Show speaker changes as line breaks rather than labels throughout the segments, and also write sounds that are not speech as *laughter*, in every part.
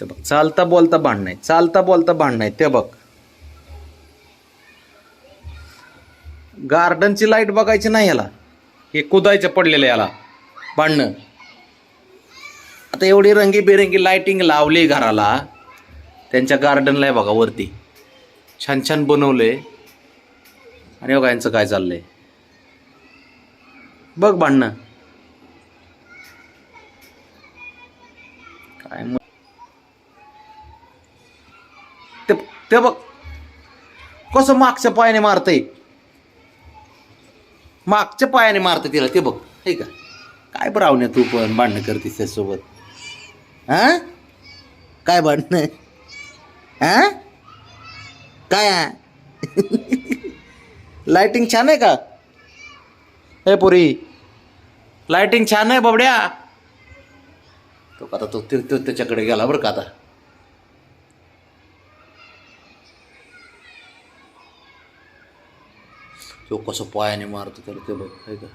ते बघ. चालता बोलता भांडण आहे चालता बोलता भांडण आहे ते बघ. गार्डनची लाइट बघायची नाही याला. हे कुदायचं पडलेलं याला. भांडणं. आता एवढी रंगीबेरंगी लाईटिंग लावली घराला. त्यांच्या गार्डनला आहे बघा वरती. छान छान बनवले आणि बघा यांचं काय चाललंय. बघ भांडणं. ते बघ कसं मागच्या पायाने मारतंय. मागच्या पायाने मारतं तिला ते बघ हे का? काय बरावण्या तू पण भांडणं करतेस त्यासोबत? हां? काय भांडणं? हां? काय? लाईटिंग छान आहे का? हे पुरी लायटिंग छान आहे बाबड्या. तो आता तो तो त्याच्याकडे गेला बरं का आता. तो कसं पायाने मारतो त्याला ते बघ आहे का?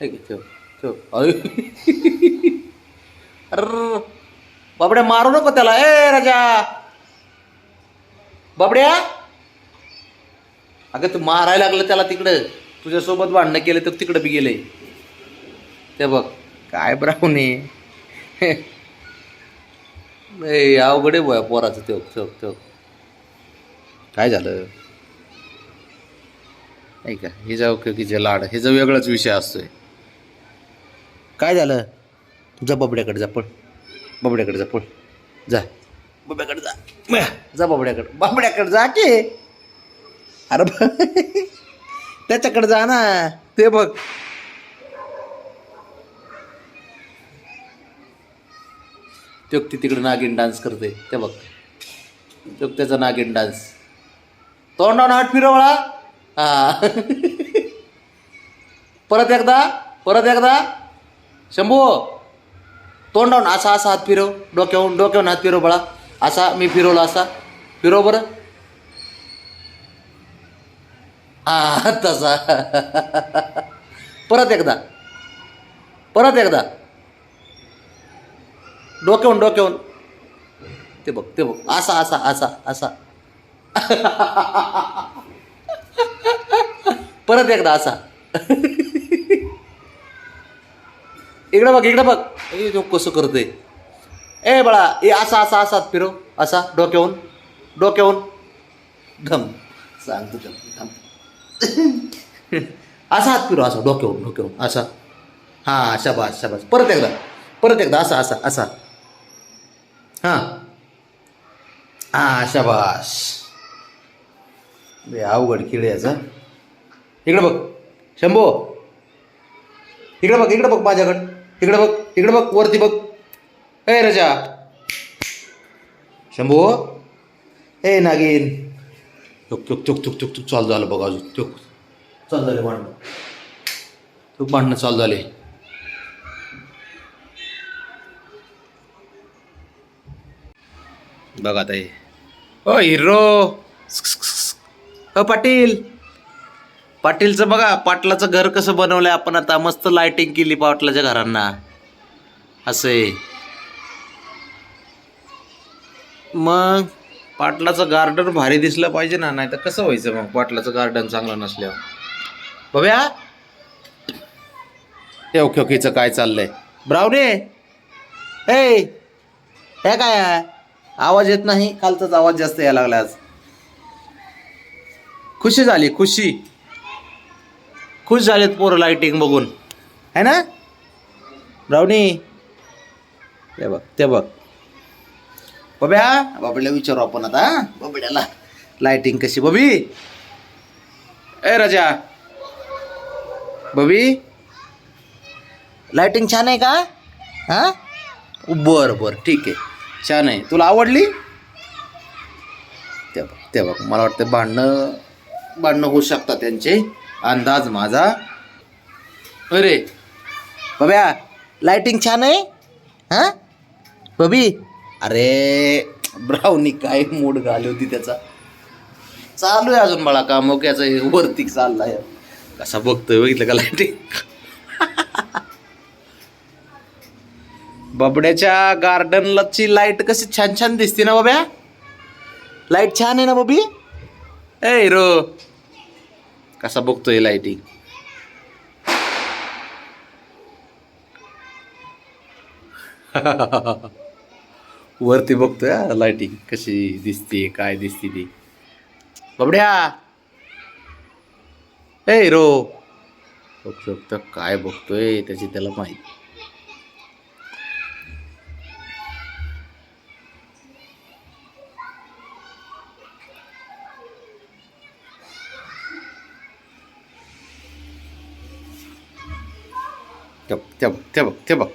ठेव ठेव. अरे. बाबड्या मारू नको त्याला. ए राजा. बाबड्या. अगं तू मारायला लागलं त्याला तिकडं. तुझ्यासोबत भांडणं केलं तर तिकडं बी गेले. ते बघ काय ब्राऊन आहे. ए, अवघड आहे बोया पोराचं तेव तेव तेव काय झालं? नाही का? हे जाऊ की जे लाड. हे जो वेगळाच विषय असतोय. काय झालं? जा बबड्याकडे जा पळ. बबड्याकडे जा पळ. जा. बबड्याकडे जा. जा बबड्याकडे. बबड्याकडे जा की. अरे *laughs* त्याच्याकडे जा ना. ते बघ. तो ती तिकडे नागिन डान्स करते ते बघ. तो त्याचा नागिन डान्स. तोंडावर आठ फिरवळा. हा. परत एकदा परत एकदा. शंभू तोंडावून असा असा हात फिरव. डोक्याहून डोक्यावरून हात फिरव बळा. असा मी फिरवला असा. फिरव बरं. हा तसा. परत एकदा. परत एकदा. डोक्यावून डोक्यावून ते बघ ते बघ. असा असा असा असा. परत एकदा असा. इकडं बघ इकडं बघ. ए तो कसं करते ए बाळा ए असा असा असा. फिरव असा डोक्यावून डोक्यावून धम. सांगतो चल धम. असा हात फिरव असा. डोक्यावरून डोक्यावरून. असा. हां शाबास शाबास. परत एकदा. परत एकदा असा असा असा. हां. हां शाबास. बे अवघड किडे याचा. इकडं बघ शंभो. इकडं बघ इकडं बघ माझ्याकडं. इकडं बघ इकडं बघ वरती बघ. ए रजा. शंभो. ए नागिन. चुक चुक चुक चुक चुक चुक चालू झालं बघ अजून. चुक. चालू झाले भांडणं. चुक भांडणं चालू झाले. बघ आता हे. ओ हिरो. अ पाटील. पाटीलचं बघा पाटलाचं घर कसं बनवलंय आपण आता. मस्त लाइटिंग केली पाटलाच्या घरांना. असे मग पाटलाचं गार्डन भारी दिसलं पाहिजे ना नाही तर कसं व्हायचं मग पाटलाचं गार्डन चांगलं नसल्यावर? बघ्या. हे ओके ओकेचं काय चाललंय? ब्राऊने ए हे काय आहे? आवाज येत नाही कालचाच आवाज जास्त यायला लागला आज. खुशी झाली खुशी. खुश झालेत पोरं लाईटिंग बघून. है ना? ब्राऊनी ते बघ ते बघ. बब्या बाबड्याला विचारू आपण आता हा? बबड्याला कशी बबी? ए राजा. बबी? लाईटिंग छान आहे का? हा? बरं बरं ठीक आहे. छान आहे तुला आवडली? ते बघ ते बघ मला वाटतं भांडणं भांडणं होऊ शकतात त्यांचे. अंदाज माझा. अरे बब्या लाइटिंग छान आहे? हां? बबी अरे ब्राऊनी काय मूड घाली होती त्याचा. चालू आहे अजून मला काम याचं वरती चाललाय. कसा बघतोय बघितलं का लाईटिंग बबड्याच्या गार्डनलाची लाइट कशी छान छान दिसते ना बाब्या? लाइट छान आहे ना बबी? ए हिरो. कसा बघतोय लाईटिंग *laughs* वरती बघतोय लाईटिंग कशी दिसते काय दिसते ती. बबड्या. ए हिरो. बघतो बघतो काय बघतोय त्याची त्याला माहिती. ते बघ ते बघ ते बघ